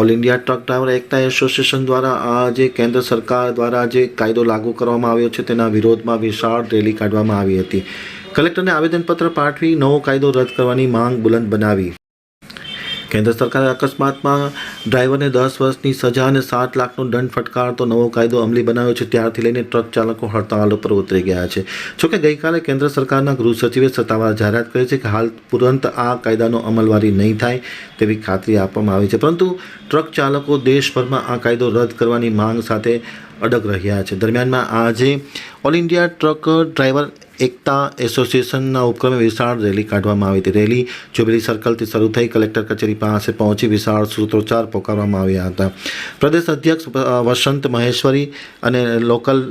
All India truck driver Ekta association દ્વારા આ જે કેન્દ્ર સરકાર દ્વારા જે કાયદો લાગુ કરવામાં આવ્યો છે, તેના વિરોધમાં વિશાળ રેલી કાઢવામાં આવી હતી. કલેક્ટરને આવેદનપત્ર પાઠવી નવો કાયદો રદ કરવાની માંગ બુલંદ બનાવી. કેન્દ્ર સરકારે અકસ્માતમાં ડ્રાઈવરને દસ વર્ષની સજા અને સાત લાખનો દંડ ફટકારતો નવો કાયદો અમલી બનાવ્યો છે. ત્યારથી લઈને ટ્રક ચાલકો હડતાલ ઉપર ઉતરી ગયા છે. જોકે ગઈકાલે કેન્દ્ર સરકારના ગૃહ સચિવે સત્તાવાર જાહેરાત કરી છે કે હાલ તુરંત આ કાયદાનો અમલવારી નહીં થાય તેવી ખાતરી આપવામાં આવી છે. પરંતુ ટ્રક ચાલકો દેશભરમાં આ કાયદો રદ કરવાની માંગ સાથે અડગ રહ્યા છે. દરમિયાનમાં આજે all India truck driver Ekta એસોસિએશનના ઉપક્રમે વિશાળ રેલી કાઢવામાં આવી હતી. રેલી જ્યુબિલી સર્કલથી શરૂ થઈ કલેક્ટર કચેરી પાસે પહોંચી વિશાળ સૂત્રોચ્ચાર પોકારવામાં આવ્યા હતા. પ્રદેશ અધ્યક્ષ વસંત મહેશ્વરી અને લોકલ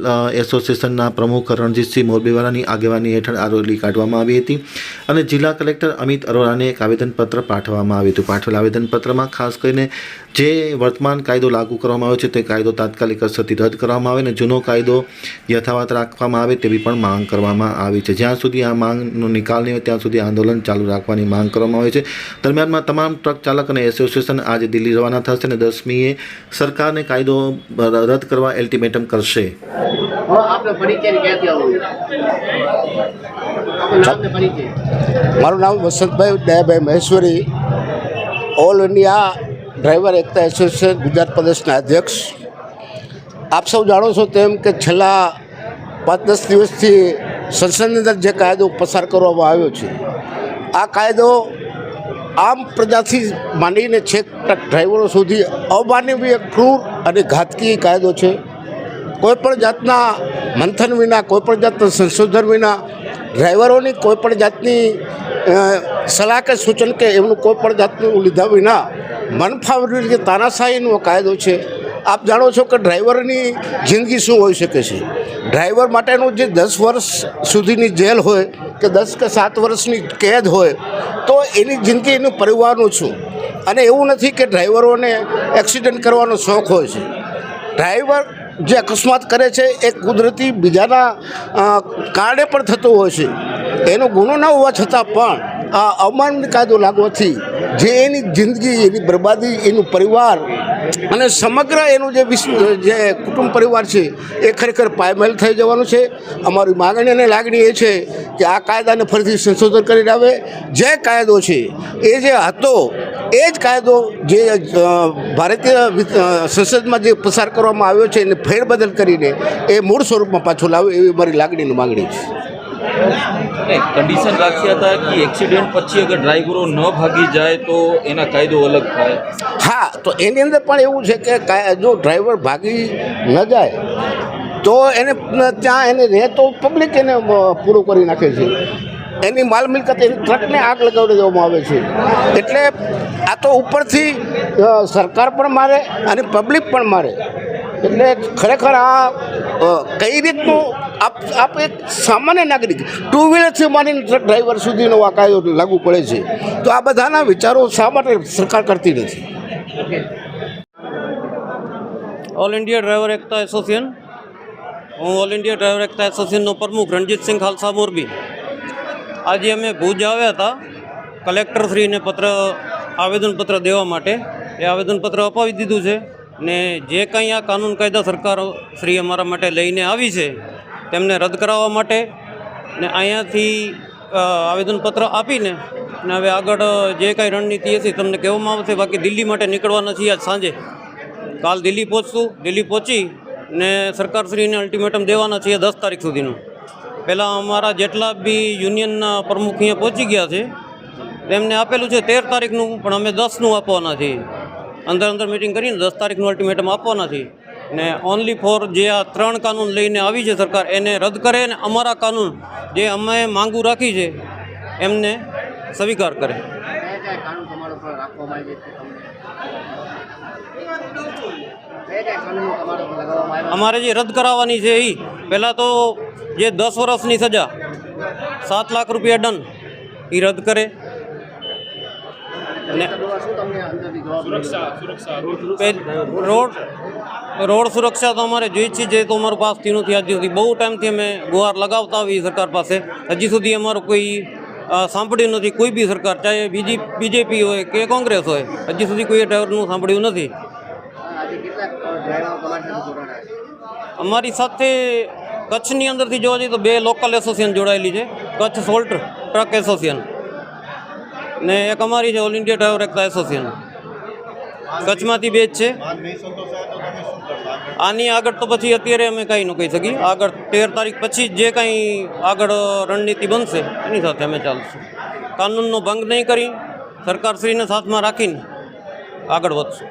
એસોસિએશનના પ્રમુખ રણજીતસિંહ મોરબીવાલાની આગેવાની હેઠળ આ રેલી કાઢવામાં આવી હતી અને જિલ્લા કલેક્ટર અમિત અરોરાને એક આવેદનપત્ર પાઠવવામાં આવ્યું હતું. પાઠવેલ આવેદનપત્રમાં ખાસ કરીને જે વર્તમાન કાયદો લાગુ કરવામાં આવ્યો છે તે કાયદો તાત્કાલિક અસરથી રદ કરવામાં આવે અને જૂનો કાયદો યથાવત રાખવામાં આવે તેવી પણ માંગ કરવામાં આવી છે. જ્યાં સુધી આ માંગનો નિકાલ નહીં હોય ત્યાં સુધી આંદોલન ચાલુ રાખવાની માંગ કરવામાં આવે છે. દરમિયાનમાં તમામ ટ્રક ચાલક અને એસોસિએશન આજે દિલ્હી રવાના થશે અને દસમીએ સરકારને કાયદો રદ કરવા એલ્ટિમેટમ કરશે. મારું નામ Vasantbhai Dayabhai Maheshwari. All India driver Ekta association Gujarat પ્રદેશના અધ્યક્ષ. આપ સૌ જાણો છો તેમ કે છેલ્લા પાંચ દસ દિવસથી સંસદની અંદર જે કાયદો પસાર કરવામાં આવ્યો છે, આ કાયદો આમ પ્રજાથી માંડીને છેક ટ્રક ડ્રાઈવરો સુધી અમાનવીય, ક્રૂર અને ઘાતકી કાયદો છે. કોઈપણ જાતના મંથન વિના કોઈપણ જાતના સંશોધન વિના, ડ્રાઈવરોની કોઈપણ જાતની સલાહ કે સૂચન કે એમનું કોઈપણ જાતનું લીધા વિના મનફાવરી રીતે તાનાશાહીનો કાયદો છે. આપ જાણો છો કે ડ્રાઈવરની જિંદગી શું હોઈ શકે છે? ડ્રાઈવર માટેનું જે દસ વર્ષ સુધીની જેલ હોય કે દસ કે સાત વર્ષની કેદ હોય, તો એની જિંદગી એનું પરિવારનું છું. અને એવું નથી કે ડ્રાઈવરોને એક્સિડન્ટ કરવાનો શોખ હોય છે. ડ્રાઈવર જે અકસ્માત કરે છે, એ કુદરતી બીજાના કારણે પણ થતો હોય છે. એનો ગુનો ન હોવા છતાં પણ આ અમાન્ય કાયદો લાગવાથી જે એની જિંદગી એની બરબાદી, એનું પરિવાર અને સમગ્ર એનું જે વિશ્વ જે કુટુંબ પરિવાર છે, એ ખરેખર પાયમેલ થઈ જવાનું છે. અમારી માગણી અને લાગણી એ છે કે આ કાયદાને ફરીથી સંશોધન કરીને આવે. જે કાયદો છે, એ જે હતો, એ જ કાયદો જે ભારતીય સંસદમાં જે પસાર કરવામાં આવ્યો છે, એને ફેરબદલ કરીને એ મૂળ સ્વરૂપમાં પાછો લાવે એવી મારી લાગણીની માગણી છે. કન્ડિશન રાખ્યા હતા કે એક્સિડન્ટ પછી અગર ડ્રાઈવરો ન ભાગી જાય તો એના કાયદો અલગ થાય. હા, તો એની અંદર પણ એવું છે કે જો ડ્રાઈવર ભાગી ન જાય, તો એને ત્યાં એને રહે તો પબ્લિક એને પૂરો કરી નાખે છે. એની માલ મિલકત, એની ટ્રકને આગ લગાવી દેવામાં આવે છે. એટલે આ તો ઉપરથી સરકાર પણ મારે અને પબ્લિક પણ મારે. એટલે ખરેખર આ કઈ રીતનું આપ આપ એક સામાન્ય નાગરિક ટુ વ્હીલરથી માની ડ્રાઈવર સુધીનો આ કાયદો લાગુ પડે છે, તો આ બધાના વિચારો શા માટે સરકાર કરતી નથી? All India driver Ekta association હું ઓલ ઇન્ડિયા ડ્રાઈવર એકતા એસોસિએશનનો પ્રમુખ રણજીતસિંહ ખાલસા મોરબી. આજે અમે ભુજ આવ્યા હતા કલેક્ટરશ્રીને પત્ર, આવેદનપત્ર દેવા માટે. એ આવેદનપત્ર અપાવી દીધું છે. ને જે કંઈ આ કાનૂન કાયદા સરકાર શ્રી અમારા માટે લઈને આવી છે, તેમને રદ કરાવવા માટે ને અહીંયાથી આવેદનપત્ર આપીને ને હવે આગળ જે કાંઈ રણનીતિ હશે તમને કહેવામાં આવશે, બાકી દિલ્હી માટે નીકળવાના છીએ આજ સાંજે. કાલ દિલ્હી પહોંચશું, દિલ્હી પહોંચી ને સરકારશ્રીને અલ્ટિમેટમ દેવાના છીએ દસ તારીખ સુધીનું. પહેલાં અમારા જેટલા બી યુનિયનના પ્રમુખ અહીંયા પહોંચી ગયા છે, તેમને આપેલું છે તેર તારીખનું, પણ અમે દસનું આપવાના છીએ. અંદર અંદર મિટિંગ કરીને દસ તારીખનું અલ્ટિમેટમ આપવાના છીએ ને ઓનલી ફોર જે આ ત્રણ કાનૂન લઈને આવી છે સરકાર એને રદ કરે અને અમારા કાનૂન જે અમે માંગુ રાખી છે એમને સ્વીકાર કરે. છે અમારે જે રદ કરાવવાની છે એ પહેલાં તો જે દસ વર્ષની સજા સાત લાખ રૂપિયા ડન એ રદ કરે ને શું તમને અંદરથી જવાબ મળ્યો? પે- રોડ રોડ સુરક્ષા તો અમારે જોઈ છે જે તો અમારું પાસ થયું નથી હજી સુધી. બહુ ટાઈમથી અમે ગુહાર લગાવતા આવી સરકાર પાસે. હજી સુધી અમારું કોઈ સાંભળ્યું નથી. કોઈ બી સરકાર ચાહે બીજી બીજેપી હોય કે કોંગ્રેસ હોય હજી સુધી કોઈ ડ્રાઈવરનું સાંભળ્યું નથી. અમારી સાથે કચ્છની અંદરથી જોવા જઈએ તો બે લોકલ એસોસિએશન જોડાયેલી છે. કચ્છ સોલ્ટ ટ્રક એસોસિએશન ને એક અમારી છે all India driver Ekta association. કચ્છમાંથી બે જ છે. આની આગળ તો પછી અત્યારે અમે કાંઈ ન કહી શકીએ. આગળ તેર તારીખ પછી જે કાંઈ આગળ રણનીતિ બનશે, એની સાથે અમે ચાલશું. કાનૂનનો ભંગ નહીં કરી, સરકારશ્રીને સાથમાં રાખીને આગળ વધશું.